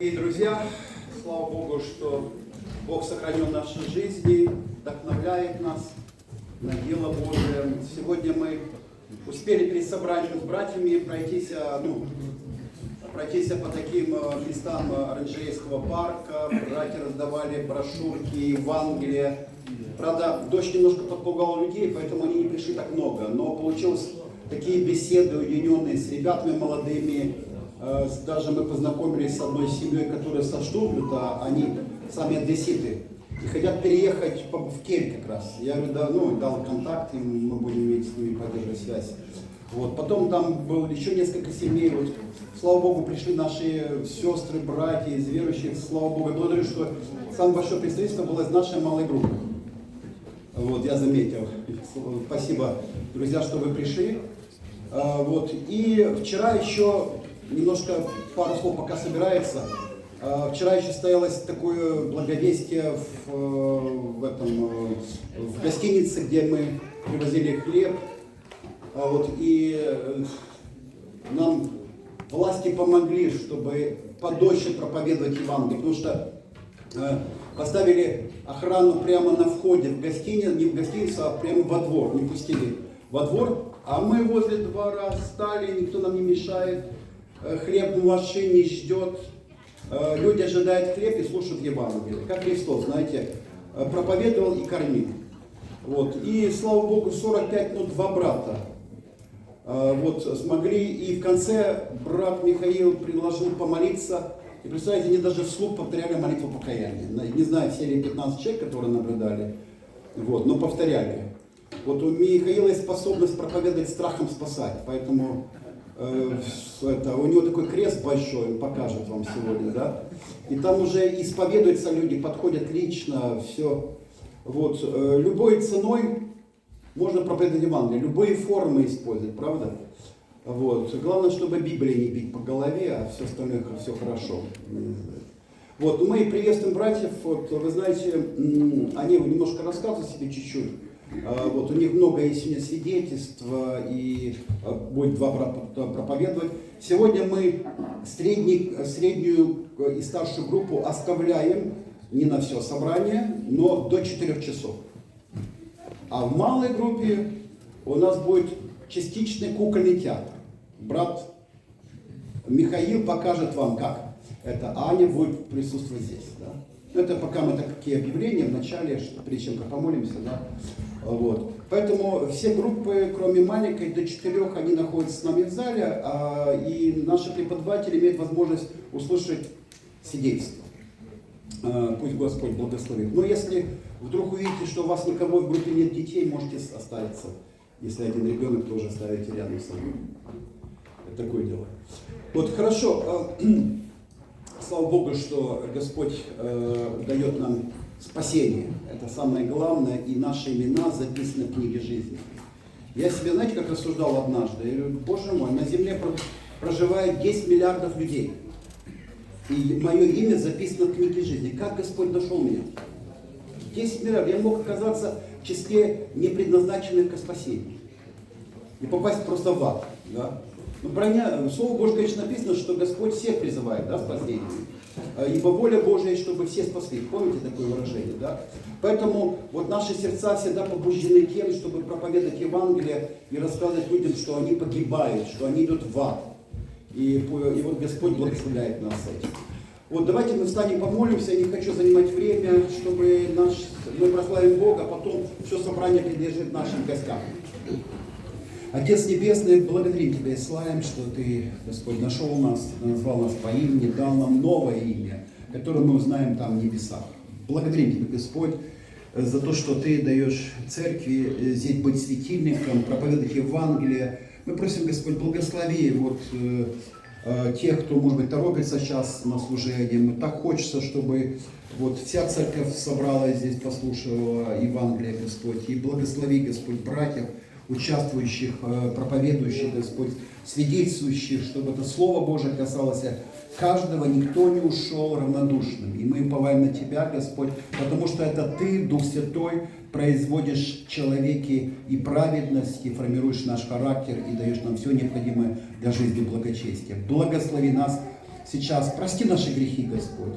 И, друзья, слава Богу, что Бог сохранил наши жизни, вдохновляет нас на дело Божие. Сегодня мы успели перед собранием с братьями пройтись, а, ну, пройтись по таким э, местам оранжерейского парка. Братья раздавали брошюрки, Евангелия. Правда, дождь немножко подпугал людей, поэтому они не пришли так много. Но получилось такие беседы уединенные с ребятами молодыми. Э, Даже мы познакомились с одной семьей, которая со Штутгарта, они сами одесситы. И хотят переехать в Кель как раз. Я говорю, да, ну, дал контакт, и мы будем иметь с ними поддерживать связь. Вот. Потом там было еще несколько семей. Вот. Слава Богу, пришли наши сестры, братья из верующих. Слава Богу, я благодарю, что самое большое представительство было из нашей малой группы. Вот, я заметил. Спасибо, друзья, что вы пришли. А, Вот. И вчера еще немножко пару слов пока собирается. А, Вчера еще состоялось такое благовестие в, э, в, этом, э, в гостинице, где мы привозили хлеб. А Вот, и э, нам власти помогли, чтобы подольше проповедовать Евангелие, потому что поставили охрану прямо на входе в гостиницу, не в гостиницу, а прямо во двор, не пустили во двор, а мы возле двора стали, никто нам не мешает, хлеб в машине ждет, Э, люди ожидают хлеб и слушают Евангелие, как Христос, знаете, э, проповедовал и кормил. Вот. И, слава Богу, 45 минут два брата вот смогли, и в конце брат Михаил предложил помолиться, и представляете, они даже вслух повторяли молитву покаяния. Не знаю, все ли 15 человек, которые наблюдали, вот, но повторяли. Вот у Михаила есть способность проповедовать страхом спасать, поэтому э, это, у него такой крест большой, он покажет вам сегодня, да. И там уже исповедуются люди, подходят лично, все. Вот, э, любой ценой можно проповедовать Евангелие, любые формы использовать, правда? Вот. Главное, чтобы Библии не бить по голове, а все остальное все хорошо. Вот. Мы приветствуем братьев. Вот, вы знаете, они немножко рассказывают себе чуть-чуть. А, Вот, у них много есть сегодня свидетельств, а, и а, будет два проповедовать. Сегодня мы средний, среднюю э, и старшую группу оставляем не на все собрание, но до 4 часов. А в малой группе у нас будет частичный кукольный театр. Брат Михаил покажет вам, как это. Аня будет присутствовать здесь. Да? Это пока мы такие объявления в начале, прежде чем как помолимся. Да? Вот. Поэтому все группы, кроме маленькой, до четырех, они находятся с нами в зале, а, и наши преподаватели имеют возможность услышать свидетельство. Э, Пусть Господь благословит. Но если вдруг увидите, что у вас никого в группе нет детей, можете остаться. Если один ребенок, тоже оставите рядом с собой. Это такое дело. Вот хорошо. э, Слава Богу, что Господь э, дает нам спасение. Это самое главное. И наши имена записаны в книге жизни. Я себе, знаете, как рассуждал однажды? Я говорю, Боже мой, на земле про- проживает 10 миллиардов людей. И мое имя записано в книге жизни. Как Господь нашел меня? 10 миллиардов. Я мог оказаться в числе непредназначенных к спасению. И попасть просто в ад. Да? Но про меня, Слово Божье, конечно, написано, что Господь всех призывает да, спасению. А, Ибо воля Божия, чтобы все спасли. Помните такое выражение, да? Поэтому вот наши сердца всегда побуждены тем, чтобы проповедовать Евангелие и рассказывать людям, что они погибают, что они идут в ад. И, и вот Господь благословляет нас этим. Вот давайте мы встанем, помолимся. Я не хочу занимать время, чтобы наш, мы прославим Бога, а потом все собрание принадлежит нашим гостям. Отец Небесный, благодарим Тебя и славим, что Ты, Господь, нашел нас, назвал нас по имени, дал нам новое имя, которое мы узнаем там в небесах. Благодарим Тебя, Господь, за то, что Ты даешь церкви э, здесь быть светильником, проповедовать Евангелие. Мы просим, Господь, благослови вот э, э, тех, кто, может быть, торопится сейчас на служение. Мы так хочется, чтобы вот вся церковь собралась здесь, послушала Евангелие, Господь. И благослови, Господь, братьев, участвующих, э, проповедующих, Господь, свидетельствующих, чтобы это Слово Божие касалось каждого, никто не ушел равнодушным. И мы уповаем на Тебя, Господь, потому что это Ты, Дух Святой, производишь в человеке и праведность, и формируешь наш характер, и даешь нам все необходимое для жизни благочестия. Благослови нас сейчас. Прости наши грехи, Господь.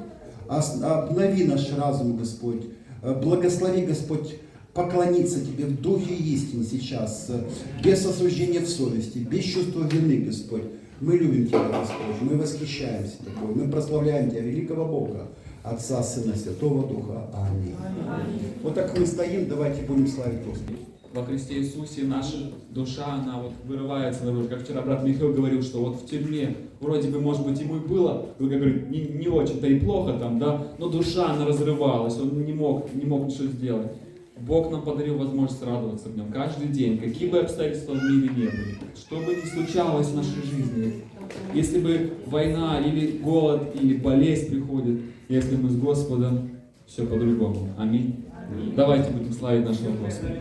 Ос- Обнови наш разум, Господь. Э, Благослови, Господь, поклониться Тебе в духе и истине сейчас, без осуждения в совести, без чувства вины, Господь. Мы любим Тебя, Господь, мы восхищаемся Тобой, мы прославляем Тебя, великого Бога, Отца, Сына, Святого Духа. Аминь. Вот так мы стоим, давайте будем славить Господа. во Христе Иисусе наша душа, она вот вырывается наружу. Как вчера брат Михаил говорил, что вот в тюрьме вроде бы, может быть, ему и было, как говорит, не, не очень-то и плохо там, да, но душа, она разрывалась, он не мог, не мог ничего сделать. Бог нам подарил возможность радоваться в нем каждый день, какие бы обстоятельства в мире не были, что бы ни случалось в нашей жизни. Если бы война или голод или болезнь приходит, если мы с Господом, все по-другому. Аминь. Давайте будем славить нашего Господа.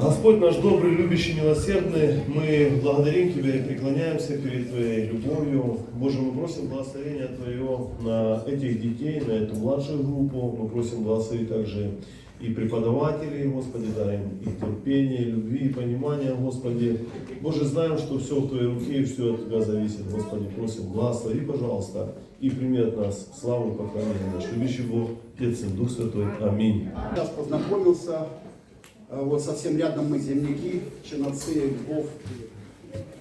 Господь наш добрый, любящий, милосердный, мы благодарим Тебя и преклоняемся перед Твоей любовью. Боже, мы просим благословения Твое на этих детей, на эту младшую группу. Мы просим благословить также и преподавателей, Господи, дай им и терпение, и любви, и понимания, Господи. Боже, знаем, что все в Твоей руке и все от Тебя зависит, Господи. Просим, благослови, пожалуйста, и прими от нас славу и поклонение наш любящий Бог, Отец и Дух Святой. Аминь. Сейчас познакомился, э, вот совсем рядом мы земляки, Чиноці, Львов.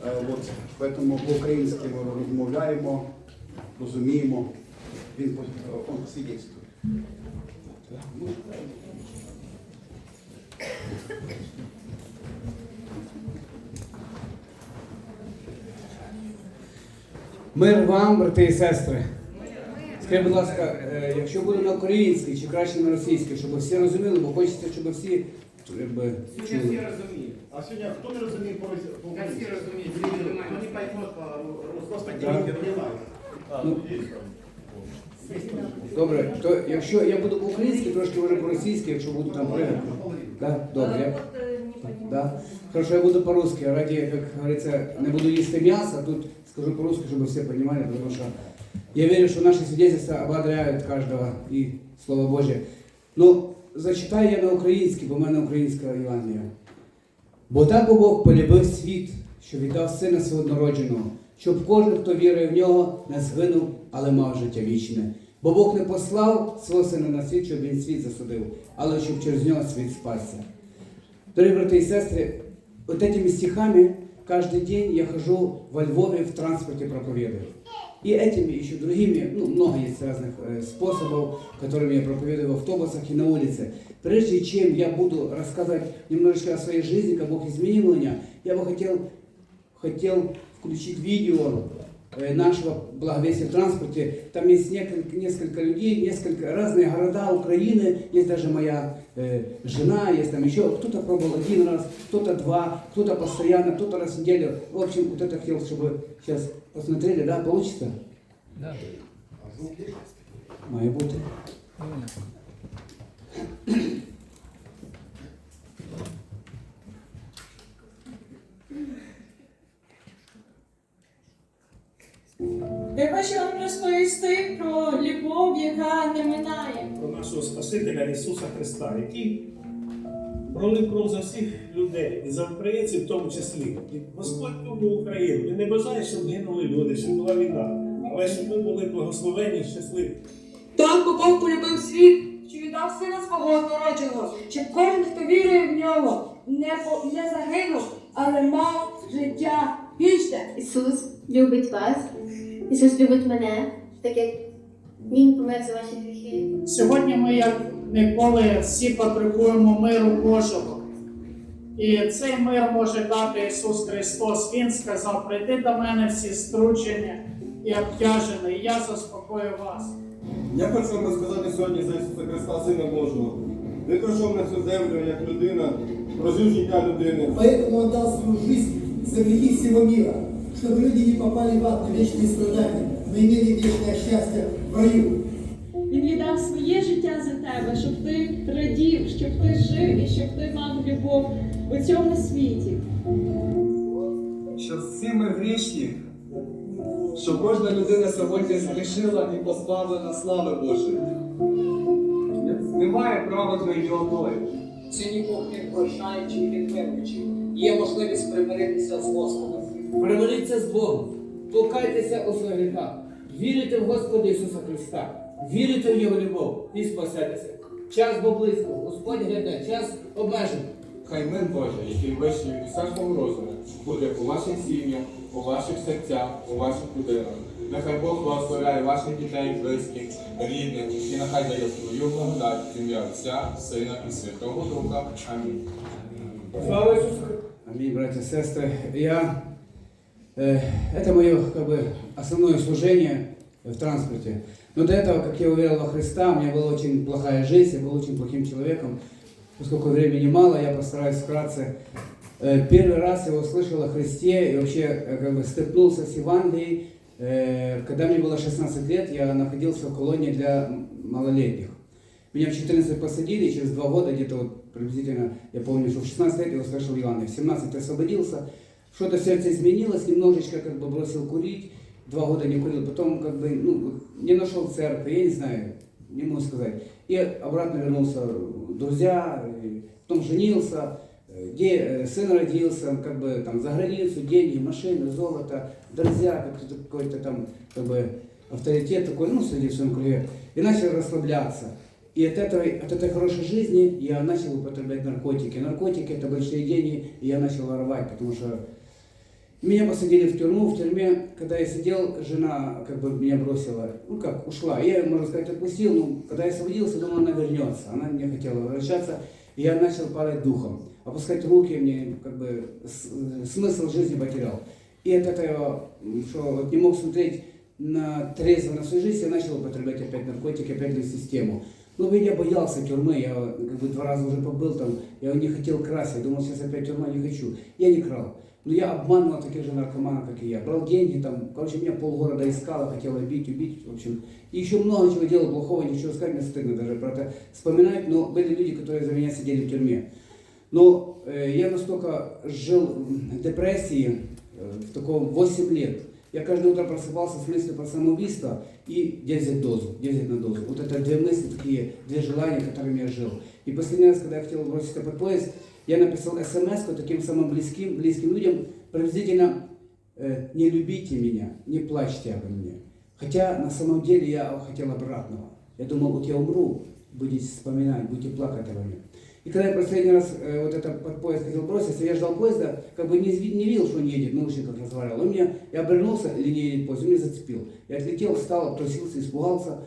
Е, От, поэтому по-українськи ми розмовляємо, розуміємо. Він по- е, он свідчує. Мир вам, брати і сестри. Скажіть, будь ласка, е, якщо буде на українській чи краще на російській, щоб всі розуміли, бо хочеться, щоб всі якби, Всі розуміють. А сегодня кто не разумеет по по- всі розуміють, всі Кто розуміють. не поймет по-русски, не понимает. А, Ну, тут есть там. Добре, то якщо я буду по-українськи, трошки може по-російськи, якщо буду там пригати. Да? Добре. Я... Да? Хорошо, я буду по-русски. Ради, как говорится, не буду їсти м'ясо, тут скажу по-русски, чтобы все понимали, потому что я верю, что наши свидетельства ободряют каждого и Слово Божье. Ну, зачитаю я на українській, бо в мене українська Євангелія. Бо так Бог полюбив світ, що віддав сина свого однородженого, щоб кожен, хто вірує в нього, не згинув, але мав життя вічне. Бо Бог не послав свого сина на світ, щоб він світ засудив, але щоб через нього світ спасся. Дорогие браты и сестры, вот этими стихами каждый день я хожу во Львове в транспорте проповедую. И этими еще другими, ну, много есть разных э, способов, которыми я проповедую в автобусах и на улице. Прежде чем я буду рассказывать немножечко о своей жизни, как Бог изменил меня, я бы хотел, Хотел включить видео э, нашего благовестия в транспорте. Там есть несколько, несколько людей, несколько разные города Украины. Есть даже моя э, жена, есть там еще. Кто-то пробовал один раз, кто-то два, кто-то постоянно, кто-то раз в неделю. В общем, вот это хотел, чтобы сейчас посмотрели, да, получится? Да. Має бути. Я хочу вам розповісти про любов, яка не минає. про нашого Спасителя Ісуса Христа, який пролив кров за всіх людей і за українців в тому числі. І Господь любив Україну. Він не бажає, щоб гинули люди, щоб була війна, але щоб ми були благословені і щасливі. Так Бог полюбив світ, що віддав сина свого однородженого, щоб кожен, хто вірує в нього, не, по- не загинув, але мав життя вічне. Ісус любить вас, Ісус любить мене, так як Він помер за ваші гріхи. Сьогодні ми, як ніколи, всі потребуємо миру Божого. І цей мир може дати Ісус Христос. Він сказав: прийди до мене всі стручені і обтяжені, і я заспокою вас. Я хочу вам розказати сьогодні за Ісуса Христа, Сина Божого. Він прийшов на цю землю як людина, прожив життя людини. Поэтому отдал свою жизнь за грехи всего мира, чтобы люди не попали в ад на вечные страдания, но имели вечное счастье в раю. Він віддав своє життя за тебе, щоб ти радів, щоб ти жив і щоб ти мав любов у цьому світі. Що всі ми грішні, що кожна людина сьогодні згрішила і позбавлена слави Божої. Немає праведної ні одної. Сьогодні Бог не прощаючи і відмовчий. Є можливість примиритися з Господом. Примиріться з Богом, покайтеся у своїх гріхах. Вірите в Господа Ісуса Христа, вірите в Його любов і спасетеся. Час бо близько, Господь гляде, час обмежений. Хай мир Божий, який вищий від всякого розуму, буде у ваших сім'ях, у ваших серцях, у ваших будинках. Нехай Бог благословляє ваших дітей, близьких, рідних, і нехай дає свою благодать ім'я Отця, Сина і Святого Духа. Амінь. Слава Ісусу Христу! Аминь, братья и сестры. Я, это мое как бы, основное служение в транспорте. Но до этого, как я уверовал во Христа, у меня была очень плохая жизнь, я был очень плохим человеком. Поскольку времени мало, я постараюсь вкратце. Э, первый раз я услышал о Христе и вообще э, как бы столкнулся с Евангелией. Э, когда мне было 16 лет, я находился в колонии для малолетних. Меня в 14 посадили, через два года, где-то вот приблизительно, я помню, что в 16 лет я услышал Евангелие, в 17 я освободился, что-то сердце изменилось, немножечко как бы бросил курить, два года не курил, потом как бы, ну, не нашел церкви, я не знаю, не могу сказать. И обратно вернулся в друзья, потом женился, э, де, э, сын родился, как бы там за границу, деньги, машины, золото, друзья, какой-то там, как бы, авторитет такой, ну, среди в своем круге, и начал расслабляться. И от, этого, от этой хорошей жизни я начал употреблять наркотики. Наркотики это большие деньги, и я начал воровать, потому что меня посадили в тюрьму. В тюрьме, когда я сидел, жена как бы меня бросила, ну как, ушла. Я можно сказать, отпустил, но когда я освободился, думал, она вернется. Она не хотела возвращаться, и я начал падать духом. Опускать руки мне, как бы, смысл жизни потерял. И от этого, что вот не мог смотреть на трезво на свою жизнь, я начал употреблять опять наркотики, опять на систему. Ну, ведь я боялся тюрьмы, я как бы два раза уже побыл там, я не хотел красть, я думал, сейчас опять тюрьма, не хочу. Я не крал. Но я обманывал таких же наркоманов, как и я. Брал деньги там, короче, меня полгорода искало, хотел убить, убить, в общем. И еще много чего делал плохого, ничего сказать, мне стыдно даже про это вспоминать, но были люди, которые за меня сидели в тюрьме. Но э, я настолько жил в депрессии, э, в таком 8 лет. Я каждое утро просыпался с мыслью про самоубийство и где взять дозу, где взять на дозу. Вот это две мысли такие, две желания, которыми я жил. И последний раз, когда я хотел броситься под поезд, я написал смс таким самым близким, близким людям, приблизительно э, «Не любите меня, не плачьте обо мне». Хотя на самом деле я хотел обратного. Я думал, вот я умру, будете вспоминать, будете плакать обо мне. И когда я последний раз э, вот это под поезд хотел броситься, я ждал поезда, как бы не, не видел, что он едет, наушниках разговаривал. Он меня, я обернулся, или не едет поезд, он меня зацепил. Я отлетел, встал, обтрусился, испугался.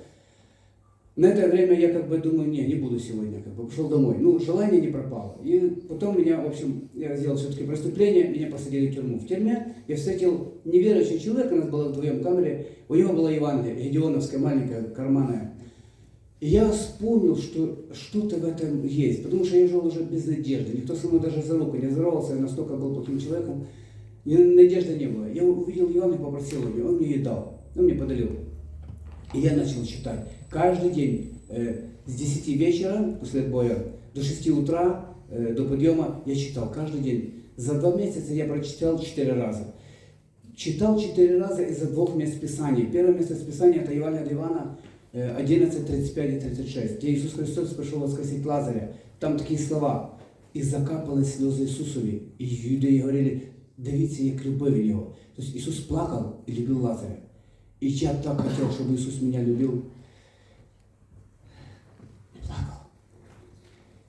На это время я как бы думаю, не, не буду сегодня, как бы пошел домой. Ну, желание не пропало. И потом меня, в общем, я сделал все-таки преступление, меня посадили в тюрьму. В тюрьме я встретил неверующий человек, у нас было вдвоем в камере, у него была Евангелие, Гедеоновская, маленькая, карманная. И я вспомнил, что что-то в этом есть, потому что я жил уже без надежды. Никто со мной даже за руку не здоровался, я настолько был плохим человеком. Ни надежды не было. Я увидел Евангелие, попросил у него, он мне и дал, он мне подарил. И я начал читать. Каждый день э, с 10 вечера, после отбоя, до 6 утра, э, до подъема я читал каждый день. За два месяца я прочитал 4 раза. Читал 4 раза из-за двух мест Писания. Первое место Писания это Ивана э, 11, 35 и 36, где Иисус Христос пришел воскресить Лазаря. Там такие слова. «И закапали слезы Иисусові, и юдеи говорили, дивіться, як любив його». То есть Иисус плакал и любил Лазаря. И я так хотел, чтобы Иисус меня любил. Плакал.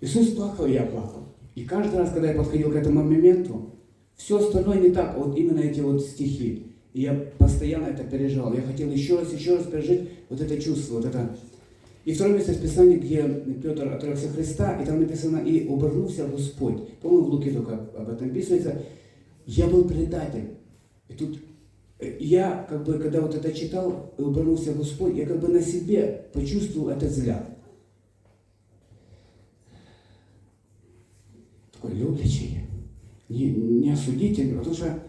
Иисус плакал, и я плакал. И каждый раз, когда я подходил к этому моменту, все остальное не так, вот именно эти вот стихи. И я постоянно это переживал. Я хотел еще раз, еще раз пережить вот это чувство, вот это. И второе место в Писании, где Петр отрекся Христа, и там написано, и обернулся Господь. По-моему, в Луке только об этом описывается. Я был предатель. И тут э, я, как бы, когда вот это читал, и обернулся Господь, я как бы на себе почувствовал этот взгляд. Такой любящий, не, не осудительный, потому что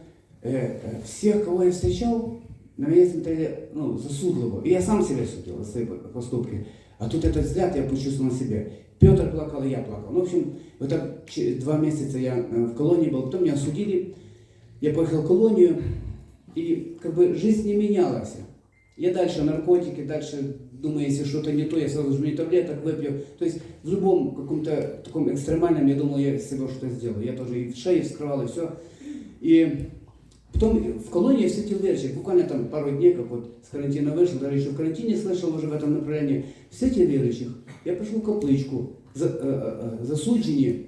всех, кого я встречал, на меня смотрели ну, засудливо. И я сам себя судил за свои поступки. А тут этот взгляд я почувствовал на себе. Петр плакал, и я плакал. Ну, в общем, вот так два месяца я э, в колонии был, потом меня осудили. Я поехал в колонию, и как бы жизнь не менялась. Я дальше наркотики, дальше думаю, если что-то не то, я сразу же таблеток выпью. То есть в любом каком-то таком экстремальном, я думал, я с собой что-то сделаю. Я тоже и в шее вскрывал, и все. И Потом в колонии я встретил верующих, буквально там пару дней, как вот с карантина вышел, даже еще в карантине слышал уже в этом направлении. Встретил верующих, я пошел в капличку, за, э, э, э, засудженные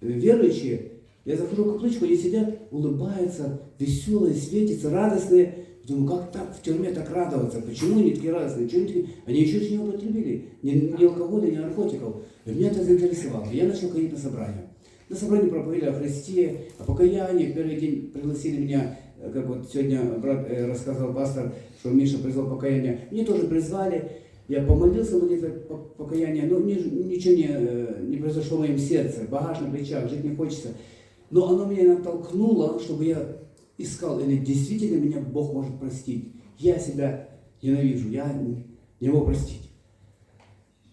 э, верующие, я захожу в капличку, они сидят, улыбаются, веселые, светятся, радостные. Думаю, как так в тюрьме так радоваться? Почему они такие радостные? Почему они, они еще ж не употребили ни, ни алкоголя, ни наркотиков. И меня это заинтересовало. Я начал ходить на собрания. На собрании проповедили о Христе, о покаянии. В первый день пригласили меня, э, как вот сегодня брат э, рассказывал пастор, что Миша призвал покаяние. Мне тоже призвали. Я помолился молитвой по- покаяния, но ни- ничего не, э, не произошло в моем сердце. Багаж на плечах, жить не хочется. Но оно меня натолкнуло, чтобы я искал, или действительно меня Бог может простить. Я себя ненавижу, я не могу простить.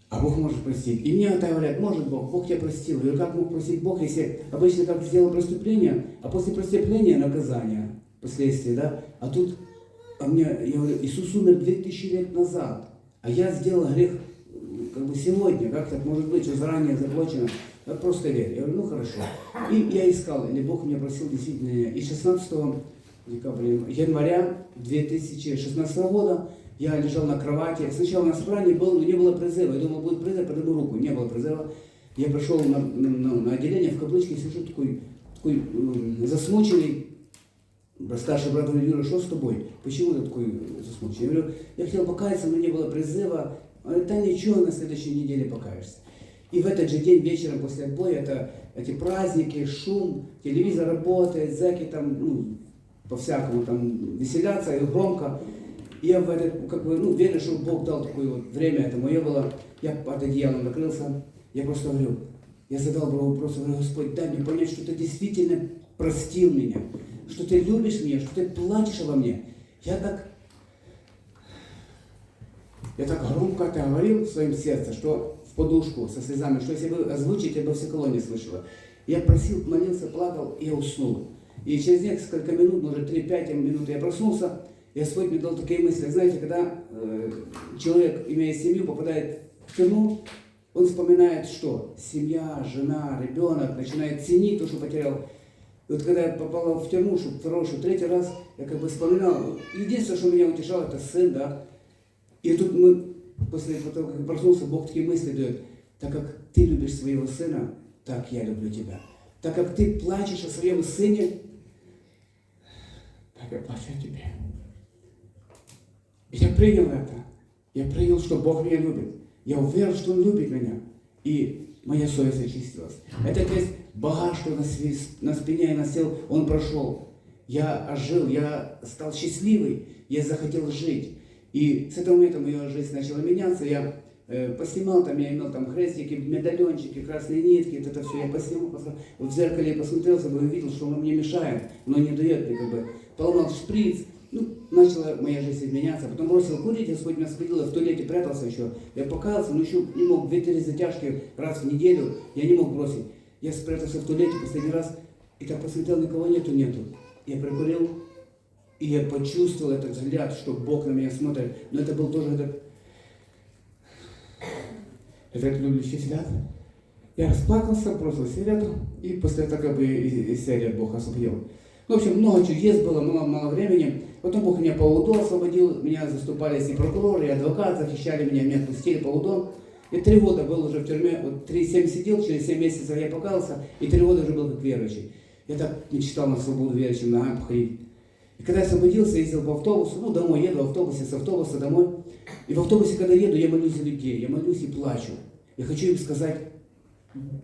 А Бог может простить. И мне это говорят, может Бог, Бог тебя простил. Я говорю, как мог простить Бог, если обычно как сделал преступление, а после преступления наказание, последствия, да? А тут, а мне, я говорю, Иисус умер 2000 лет назад, а я сделал грех как бы сегодня, как так может быть, что заранее заплачено. Я просто верю. Я говорю, ну хорошо. И я искал, или Бог меня просил действительно. И 16 декабря, января 2016 года я лежал на кровати. Сначала на собрании был, но не было призыва. Я думал, будет призыв, подниму руку. Не было призыва. Я пришел на, на, на- отделение в каблучке, сижу такой, такой м, засмученный. Старший брат говорит, Юра, что с тобой? Почему ты такой засмученный? Я говорю, я хотел покаяться, но не было призыва. Да ничего, на следующей неделе покаешься. И в этот же день вечером после отбоя это эти праздники, шум, телевизор работает, зэки там, ну, по-всякому там веселятся и громко. Я в этот, как бы, ну, верю, что Бог дал такое вот время, это мое было. Я под одеялом накрылся. Я просто говорю, я задал Богу вопрос, говорю, Господь, дай мне понять, что ты действительно простил меня, что ты любишь меня, что ты плачешь обо мне. Я так, я так громко это говорил в своем сердце, что в подушку со слезами, что если вы озвучите, я бы все колонии слышала. Я просил, молился, плакал, и я уснул. И через несколько минут, может 3-5 минут я проснулся, Господь мне дал такие мысли. Знаете, когда э, человек, имея семью, попадает в тюрьму, он вспоминает, что семья, жена, ребенок, начинает ценить то, что потерял. И вот когда я попал в тюрьму, что второй, что третий раз, я как бы вспоминал. Единственное, что меня утешало, это сын, да. И тут мы, после того, как проснулся, Бог такие мысли дает. Так как ты любишь своего сына, так я люблю тебя. Так как ты плачешь о своем сыне, так я плачу о тебе. И я принял это. Я принял, что Бог меня любит. Я уверен, что Он любит меня. И моя совесть очистилась. Это весь багаж, что на, на спине я носил, он прошел. Я ожил, я стал счастливый, я захотел жить. И с этого момента моя жизнь начала меняться. Я э, поснимал там, я имел там крестики, медальончики, красные нитки, вот это все я поснимал, посмотрел. в зеркале я посмотрелся, бы увидел, что оно мне мешает, оно не дает мне как бы. Поломал шприц, начала моя жизнь меняться. Потом бросил курить, Господь меня сходил, в туалете прятался еще. Я покаялся, но еще не мог, две-три затяжки раз в неделю, я не мог бросить. Я спрятался в туалете последний раз, и так посмотрел, никого нету, нету. Я прикурил, и я почувствовал этот взгляд, что Бог на меня смотрит. Но это был тоже этот, этот любящий взгляд. Я расплакался, бросил сигарету, и после этого как бы и, и серия Бог освободил. В общем, много чудес было, мало, мало времени. Потом Бог меня по УДО освободил, меня заступались и прокуроры, и адвокат, защищали меня, меня отпустили по УДО. И три года был уже в тюрьме, вот три семь сидел, через семь месяцев я покаялся, и три года уже был как верующий. Я так мечтал на свободу верующим ногами походить. И когда я освободился, ездил по автобусу, ну, домой еду в автобусе, с автобуса домой. И в автобусе, когда еду, я молюсь за людей, я молюсь и плачу. Я хочу им сказать,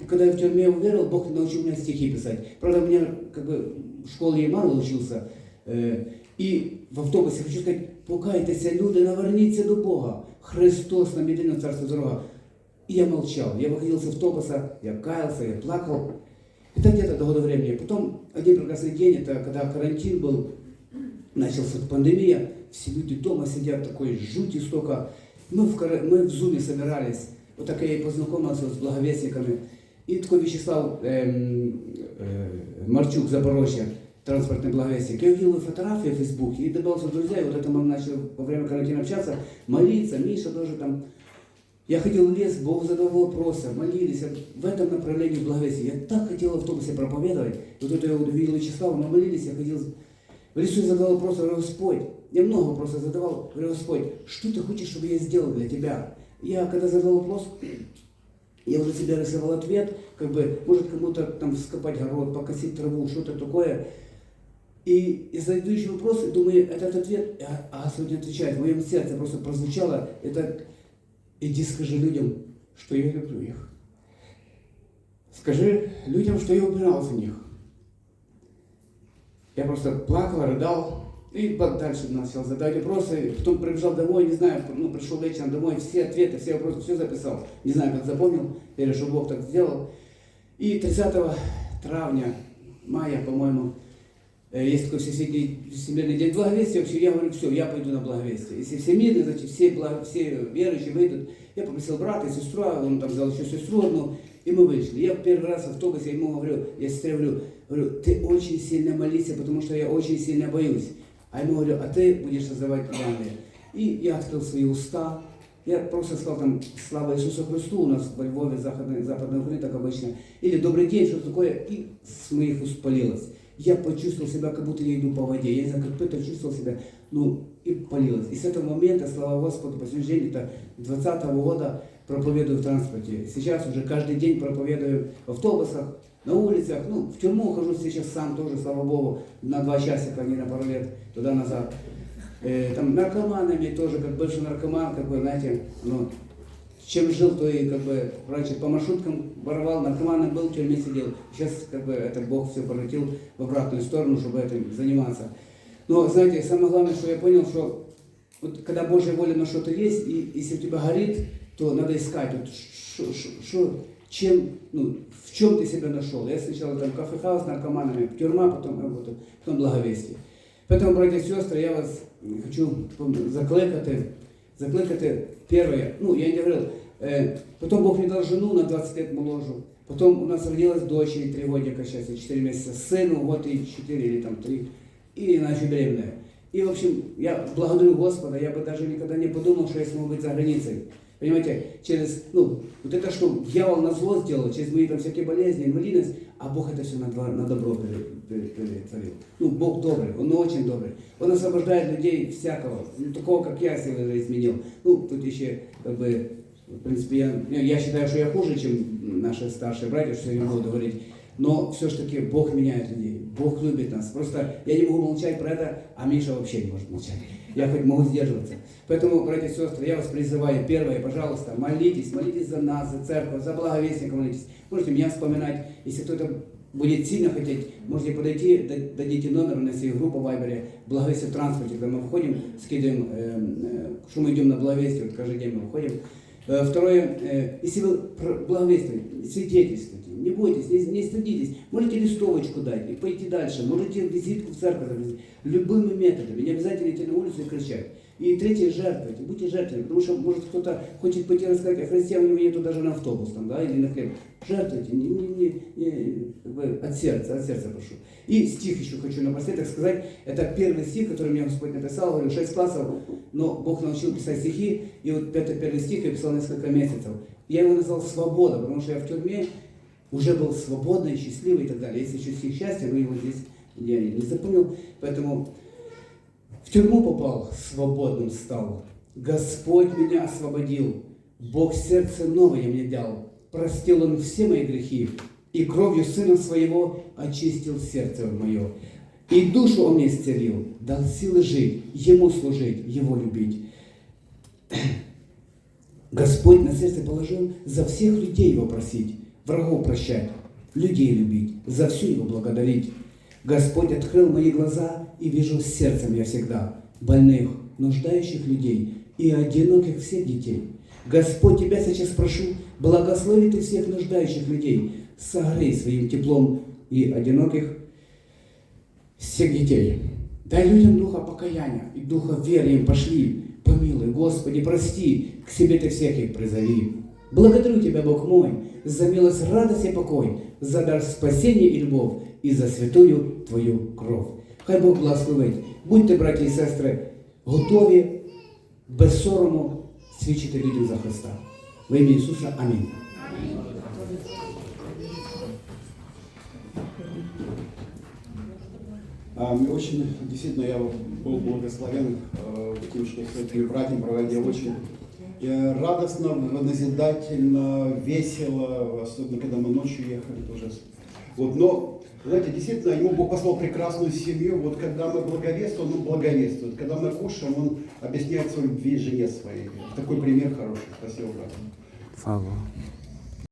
когда я в тюрьме уверовал, Бог научил меня стихи писать. Правда, у меня как бы в школе я мало учился. Е, І в автобусі хочу сказати, покайтеся, люди, наверніться до Бога. Христос нам єдине царство дорога. И я молчал. Я выходил с автобуса, я каялся, я плакал. Это где-то до года времени. Потом один прекрасный день, это когда карантин был, начался пандемия, все люди дома сидят, такой жути столько. Мы в, кара- мы в зуме собирались, вот так я и познакомился с благовестниками. И такой Вячеслав эм, э, Марчук, Запорожье, Транспортный благовестник. Я увидел фотографии в Фейсбуке и добавился в друзья, и вот это мы начали во время карантина общаться, молиться, Миша тоже там. Я ходил в лес, Бог задавал вопросы, молились в этом направлении благовестия. Я так хотел в автобусе проповедовать. И вот это я увидел Вячеслава, мы молились, я ходил В лесу я задал вопрос, говорю, Господь, я много вопросов задавал, говорю, Господь, что ты хочешь, чтобы я сделал для тебя? Я когда задал вопрос, я уже себе рисовал ответ, как бы, может кому-то там вскопать город, покосить траву, что-то такое. И, и задаю еще вопрос, и думаю, этот ответ, а, а Господь отвечает, в моем сердце просто прозвучало, это иди скажи людям, что я люблю их. Скажи людям, что я убирал за них. Я просто плакал, рыдал, и дальше начал задавать вопросы. Потом прибежал домой, не знаю, ну, пришел вечером домой, все ответы, все вопросы, все записал. Не знаю, как запомнил, верю, что Бог так сделал. И 30 травня, мая, по-моему, э, есть такой всесвятый Всемирный день благовестия. Вообще, я говорю, все, я пойду на благовестие. Если все мирные, значит, все, благ- все верующие выйдут. Я попросил брата и сестру, а он там взял еще сестру одну, и мы вышли. Я первый раз в автобусе ему говорю, я сестре говорю, говорю, ты очень сильно молись, потому что я очень сильно боюсь. А ему говорю, а ты будешь создавать Евангелие. И я открыл свои уста, я просто сказал там «Слава Иисусу Христу» у нас во Львове, западной, западной Украине, так обычно. Или «Добрый день», что такое, и с моих уст полилось. Я почувствовал себя, как будто я иду по воде. Я не знаю, как Петр чувствовал себя, ну, и полилось. И с этого момента, слава Господу, по сегодняшний день, это 20 года проповедую в транспорте. Сейчас уже каждый день проповедую в автобусах, на улицах, ну, в тюрьму хожу сейчас сам тоже, слава Богу, на два часика, не на пару лет, туда-назад. Э, там наркоманами тоже, как бывший наркоман, как бы, знаете, ну, чем жил, то и как бы раньше по маршруткам воровал, наркоманом был, в тюрьме сидел. Сейчас как бы это Бог все поротил в обратную сторону, чтобы этим заниматься. Но знаете, самое главное, что я понял, что вот когда Божья воля на что-то есть, и если у тебя горит, то надо искать, вот, шо- шо- шо- чем, ну, в чем ты себя нашел. Я сначала там кафе-хаус наркоманами, тюрьма, потом работал, потом благовестие. Поэтому, братья и сестры, я вас хочу закликати, закликати первое, ну, я не говорил, э, потом Бог мне дал жену на 20 лет моложе, потом у нас родилась дочь, ей 3 годика сейчас, и 4 месяца, сыну, вот и 4 или там 3, и она беременная. И, в общем, я благодарю Господа, я бы даже никогда не подумал, что я смогу быть за границей. Понимаете, через, ну, вот это, что дьявол на зло сделал, через мои там всякие болезни, инвалидность, а Бог это все на, на добро пере- пере- перетворил. Ну, Бог добрый, Он очень добрый. Он освобождает людей всякого, ну, такого, как я себя изменил. Ну, тут еще, как бы, в принципе, я, я- я считаю, что я хуже, чем наши старшие братья, что я не буду говорить. Но все-таки Бог меняет людей, Бог любит нас. Просто я не могу молчать про это, а Миша вообще не может молчать. Я хоть могу сдерживаться. Поэтому, братья и сестры, я вас призываю, первое, пожалуйста, молитесь, молитесь за нас, за церковь, за благовестника молитесь. Можете меня вспоминать, если кто-то будет сильно хотеть, можете подойти, да- дадите номер, у нас есть группа в Вайбере, благовестие в транспорте, когда мы входим, скидываем, э, э, что мы идем на благовестие, вот каждый день мы выходим. Э, Второе, э, если вы благовествуете, свидетельствуйте, не бойтесь, не, не стыдитесь, можете листовочку дать и пойти дальше, можете визитку в церковь любыми методами, не обязательно идти на улицу и кричать. И третье, жертвуйте, будьте жертвами, потому что, может, кто-то хочет пойти рассказать о Христе, а у него нету даже на автобус там, да, или на хлеб. Жертвуйте, не, не, не, не, от сердца, от сердца прошу. И стих еще хочу напоследок сказать, это первый стих, который мне Господь написал, говорю, 6 классов, но Бог научил писать стихи, и вот это первый стих я писал несколько месяцев. Я его назвал «Свобода», потому что я в тюрьме уже был свободный, счастливый и так далее. Есть еще стих счастья, но его здесь я не запомнил, поэтому в тюрьму попал, свободным стал. Господь меня освободил, Бог сердце новое мне дал. Простил Он все мои грехи, и кровью Сына Своего очистил сердце мое. И душу Он мне исцелил, дал силы жить, Ему служить, Его любить. Господь на сердце положил за всех людей Его просить, врагов прощать, людей любить, за все Его благодарить. Господь открыл мои глаза, и вижу сердцем я всегда больных, нуждающих людей и одиноких всех детей. Господь, Тебя сейчас прошу, благослови Ты всех нуждающих людей, согрей своим теплом и одиноких всех детей. Дай людям духа покаяния и духа веры им пошли. Помилуй, Господи, прости, к себе Ты всех их призови. Благодарю Тебя, Бог мой, за милость, радость и покой, за дар спасения и любовь, і за святую Твою кров. Хай Бог благословить. Будьте, браті і сестри, готові без сорому свідчити людям за Христа. В ім'я Ісуса. Амінь. А, мне очень, действительно, я был благословен э, тем, что с этими братьями проводил очень э, радостно, назидательно, весело, особенно когда мы ночью ехали тоже. Вот, но, знаете, действительно, ему Бог послал прекрасную семью. Вот когда мы благовествуем, он благовествует. Когда мы кушаем, он объясняет свою любви жене своей. Такой пример хороший. Спасибо, брат. Фава.